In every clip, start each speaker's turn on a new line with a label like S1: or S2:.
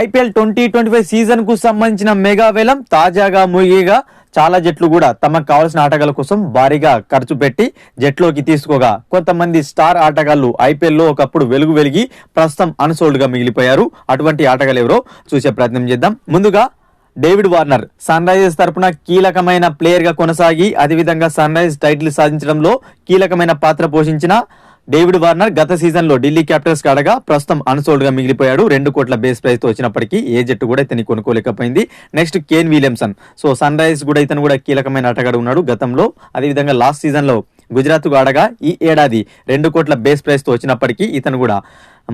S1: IPL twenty twenty five సీజన్కు సంబంధించిన mega వేలం తాజాగా ముగిగా చాలా జట్లు కూడా తమకు కావాల్సిన ఆటగాళ్ళ కోసం భారీగా ఖర్చు పెట్టి జట్లోకి తీసుకోగా. కొంతమంది స్టార్ ఆటగాళ్ళు ఐపీఎల్లో ఒకప్పుడు వెలుగు వెలిగి ప్రస్తుతం అన్సోల్డ్గా మిగిలిపోయారు. అటువంటి ఆటగాళ్ళు ఎవరో చూసే ప్రయత్నం చేద్దాం. ముందుగా డేవిడ్ వార్నర్ సన్ రైజర్స్ తరపున కీలకమైన ప్లేయర్గా కొనసాగి అదేవిధంగా సన్ రైజర్స్ టైటిల్ సాధించడంలో కీలకమైన పాత్ర పోషించిన డేవిడ్ వార్నర్ గత సీజన్లో ఢిల్లీ క్యాపిటల్స్ కాడగా ప్రస్తుతం అన్సోల్డ్గా మిగిలిపోయాడు. రెండు కోట్ల బేస్ ప్రైస్తో వచ్చినప్పటికీ ఏ జట్టు కూడా ఇతని కొనుక్కోలేకపోయింది. Next Kane Williamson. So Sunrisers కూడా ఇతను కూడా కీలకమైన ఆటగాడు ఉన్నాడు గతంలో. అదేవిధంగా లాస్ట్ సీజన్లో గుజరాత్ ఆడగా ఈ ఏడాది రెండు కోట్ల బేస్ ప్రైస్తో వచ్చినప్పటికీ ఇతను కూడా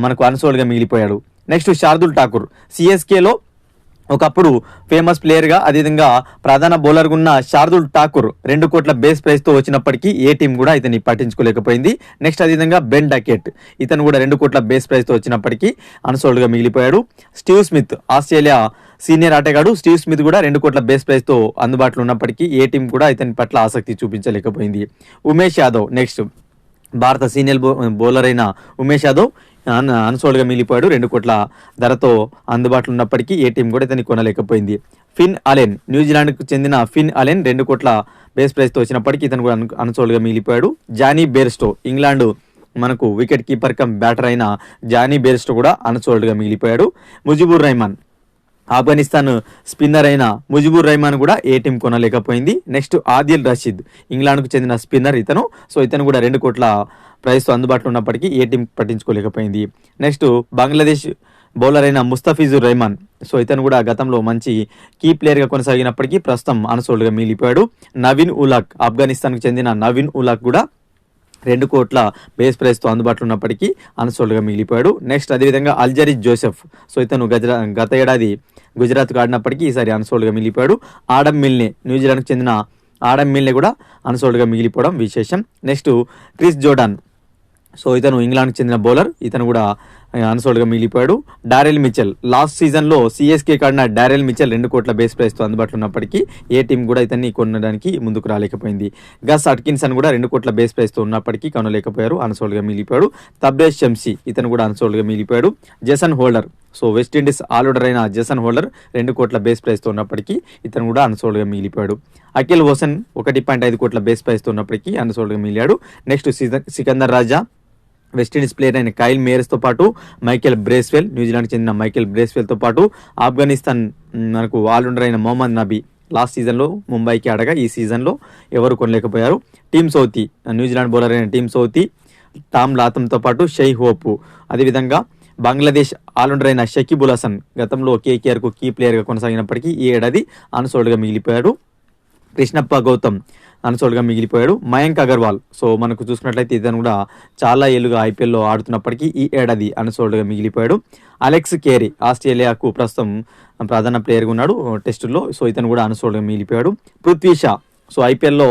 S1: మనకు అన్సోల్డ్గా మిగిలిపోయాడు. నెక్స్ట్ శార్దుల్ ఠాకూర్. సిఎస్కేలో లో ఒకప్పుడు ఫేమస్ ప్లేయర్గా అదేవిధంగా ప్రధాన బౌలర్గా ఉన్న శార్దుల్ ఠాకూర్ రెండు కోట్ల బేస్ ప్రైస్తో వచ్చినప్పటికీ ఏ టీం కూడా ఇతన్ని పట్టించుకోలేకపోయింది. నెక్స్ట్ అదేవిధంగా బెన్ డకెట్ ఇతను కూడా రెండు కోట్ల బేస్ ప్రైస్తో వచ్చినప్పటికీ అన్సోల్డ్గా మిగిలిపోయాడు. స్టీవ్ స్మిత్ ఆస్ట్రేలియా సీనియర్ ఆటగాడు స్టీవ్ స్మిత్ కూడా రెండు కోట్ల బేస్ ప్రైస్తో అందుబాటులో ఉన్నప్పటికీ ఏ టీం కూడా ఇతని పట్ల ఆసక్తి చూపించలేకపోయింది. ఉమేష్ యాదవ్ నెక్స్ట్ భారత సీనియర్ బౌలర్ అయిన ఉమేష్ యాదవ్ అన్సోల్డ్గా మిగిలిపోయాడు. రెండు కోట్ల ధరతో అందుబాటులో ఉన్నప్పటికీ ఏ టీం కూడా ఇతన్ని కొనలేకపోయింది. ఫిన్ అలెన్ న్యూజిలాండ్కు చెందిన ఫిన్ అలెన్ రెండు కోట్ల బేస్ ప్రైస్తో వచ్చినప్పటికీ ఇతను కూడా అన్సోల్డ్గా మిగిలిపోయాడు. జానీ బేర్స్టో ఇంగ్లాండ్ మనకు వికెట్ కీపర్ కమ్ బ్యాటర్ అయిన జానీ బేర్స్టో కూడా అన్సోల్డ్గా మిగిలిపోయాడు. ముజిబుర్ రెహమాన్ ఆఫ్ఘనిస్తాన్ స్పిన్నర్ అయిన ముజిబుర్ రహమాన్ కూడా ఏ టీం కొనలేకపోయింది. నెక్స్ట్ ఆదిల్ రషీద్ ఇంగ్లాండ్కు చెందిన స్పిన్నర్ ఇతను. సో ఇతను కూడా రెండు కోట్ల ప్రైస్తో అందుబాటులో ఉన్నప్పటికీ ఏ టీం పట్టించుకోలేకపోయింది. నెక్స్ట్ బంగ్లాదేశ్ బౌలర్ అయిన ముస్తఫిజుర్ రెహమాన్. సో ఇతను కూడా గతంలో మంచి కీ ప్లేయర్గా కొనసాగినప్పటికీ ప్రస్తుతం అన్సోల్డ్గా మిగిలిపోయాడు. నవీన్ ఉలాక్ ఆఫ్ఘనిస్తాన్కు చెందిన నవీన్ ఉలాక్ కూడా రెండు కోట్ల బేస్ ప్రైస్తో అందుబాటులో ఉన్నప్పటికీ అన్సోల్డ్గా మిగిలిపోయాడు. నెక్స్ట్ అదేవిధంగా అల్జరీ జోసెఫ్. సో ఇతను గజరా గత ఏడాది గుజరాత్కు ఆడినప్పటికీ ఈసారి అన్సోల్డ్గా మిగిలిపోయాడు. ఆడమ్ మిల్నే న్యూజిలాండ్కు చెందిన ఆడమ్ మిల్నే కూడా అన్సోల్డ్గా మిగిలిపోవడం విశేషం. Next Chris Jordan. సో ఇతను ఇంగ్లాండ్కి చెందిన బౌలర్. ఇతను కూడా అన్సోల్డ్గా మిగిలిపోయాడు. డారెల్ మిచెల్ లాస్ట్ సీజన్లో సిఎస్కే కాడిన డారెల్ మిచెల్ రెండు కోట్ల బేస్ ప్రైస్తో అందుబాటులో ఉన్నప్పటికీ ఏ టీం కూడా ఇతన్ని కొనడానికి ముందుకు రాలేకపోయింది. గస్ అట్కిన్సన్ కూడా రెండు కోట్ల బేస్ ప్రైస్తో ఉన్నప్పటికీ కొనలేకపోయారు. అన్సోల్డ్గా మిగిలిపోయాడు. తబ్బేష్ షంసీ ఇతను కూడా అన్సోల్డ్గా మిగిలిపోయాడు. Jason Holder so West Indies all rounder అయిన జసన్ హోల్డర్ రెండు కోట్ల బేస్ ప్రైస్తో ఉన్నప్పటికీ ఇతను కూడా అన్సోల్డ్గా మిగిలిపోయాడు. అఖిల్ హోసన్ ఒకటి పాయింట్ ఐదు కోట్ల బేస్ ప్రైస్తో ఉన్నప్పటికీ అన్సోల్డ్గా మిగిలాడు. Next season Sikandar Raza West Indies player అయిన కైల్ మేయర్స్తో పాటు మైకేల్ బ్రేస్వెల్ న్యూజిలాండ్కి చెందిన మైకేల్ బ్రేస్వెల్తో పాటు ఆఫ్ఘనిస్తాన్ మనకు ఆల్రౌండర్ అయిన మొహమ్మద్ నబీ లాస్ట్ సీజన్లో ముంబైకి ఆడగా ఈ సీజన్లో ఎవరు కొనలేకపోయారు? టీమ్ సౌతి న్యూజిలాండ్ బౌలర్ అయిన టీమ్ సౌతి టామ్ లాతంతో పాటు షై హోపు అదేవిధంగా బంగ్లాదేశ్ ఆల్రౌండర్ అయిన షకీబుల్ హసన్ గతంలో కేకేఆర్కు కీ ప్లేయర్గా కొనసాగినప్పటికీ ఈ ఏడాది అన్సోల్డ్గా మిగిలిపోయాడు. కృష్ణప్ప గౌతమ్ అనసోడుగా మిగిలిపోయాడు. మయాంక్ అగర్వాల్. సో మనకు చూసుకున్నట్లయితే ఇతను కూడా చాలా ఏళ్ళుగా ఐపీఎల్లో ఆడుతున్నప్పటికీ ఈ ఏడాది అనసోడుగా మిగిలిపోయాడు. అలెక్స్ కేరీ ఆస్ట్రేలియాకు ప్రస్తుతం ప్రధాన ప్లేయర్గా ఉన్నాడు టెస్టుల్లో. సో ఇతను కూడా అనసోడుగా మిగిలిపోయాడు. పృథ్వీ షా. సో ఐపీఎల్లో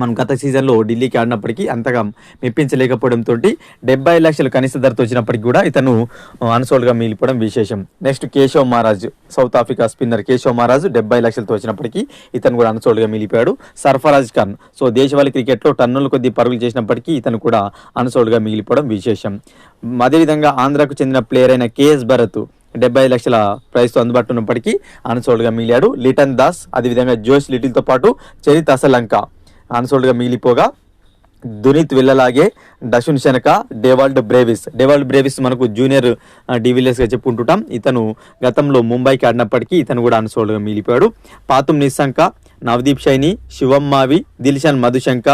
S1: మనం గత సీజన్లో ఢిల్లీకి ఆడినప్పటికీ అంతగా మెప్పించలేకపోవడంతో డెబ్బై లక్షలు కనీస ధరతో వచ్చినప్పటికీ కూడా ఇతను అన్సోల్డ్గా మిగిలిపోవడం విశేషం. Next Keshav Maharaj South Africa spinner Keshav Maharaj డెబ్బై లక్షలతో వచ్చినప్పటికీ ఇతను కూడా అన్సోల్డ్గా మిగిలిపోయాడు. సర్ఫరాజ్ ఖాన్ సో దేశవాళీ క్రికెట్లో టన్నుల కొద్ది పరుగులు చేసినప్పటికీ ఇతను కూడా అన్సోల్డ్గా మిగిలిపోవడం విశేషం. అదేవిధంగా ఆంధ్రాకు చెందిన ప్లేయర్ అయిన కేఎస్ భరత్ డెబ్బై లక్షల ప్రైస్తో అందుబాటులో ఉన్నప్పటికీ అన్సోల్డ్గా మిగిలాడు. లిటన్ దాస్ అదేవిధంగా జోష్ లిటిల్తో పాటు చరిత్ అసలంక. అన్సోల్డ్గా మిగిలిపోగా Dunith వెళ్ళలాగే Dasun Shanaka Dewald Brevis. Dewald Brevis మనకు జూనియర్ డివిలియర్స్గా చెప్పుకుంటుంటాం ఇతను గతంలో ముంబైకి ఆడినప్పటికీ ఇతను కూడా అన్సోల్డ్గా మిగిలిపోయాడు. పాతుం నిస్సంక నవదీప్ షైని శివం మావి దిల్షన్ మధుశంక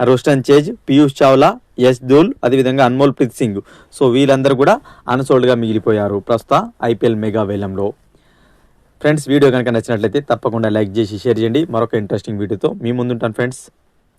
S1: రోస్టన్ చేజ్ పీయూష్ చావ్లా యశ్ దూల్ అదేవిధంగా అన్మోల్ ప్రీత్ సింగ్. సో వీళ్ళందరూ కూడా అన్సోల్డ్గా మిగిలిపోయారు ప్రస్తుత ఐపీఎల్ మెగా వేలంలో. ఫ్రెండ్స్ వీడియో కనుక నచ్చినట్లయితే తప్పకుండా లైక్ చేసి షేర్ చేయండి. మరొక ఇంట్రెస్టింగ్ వీడియోతో మీ ముందుంటాను ఫ్రెండ్స్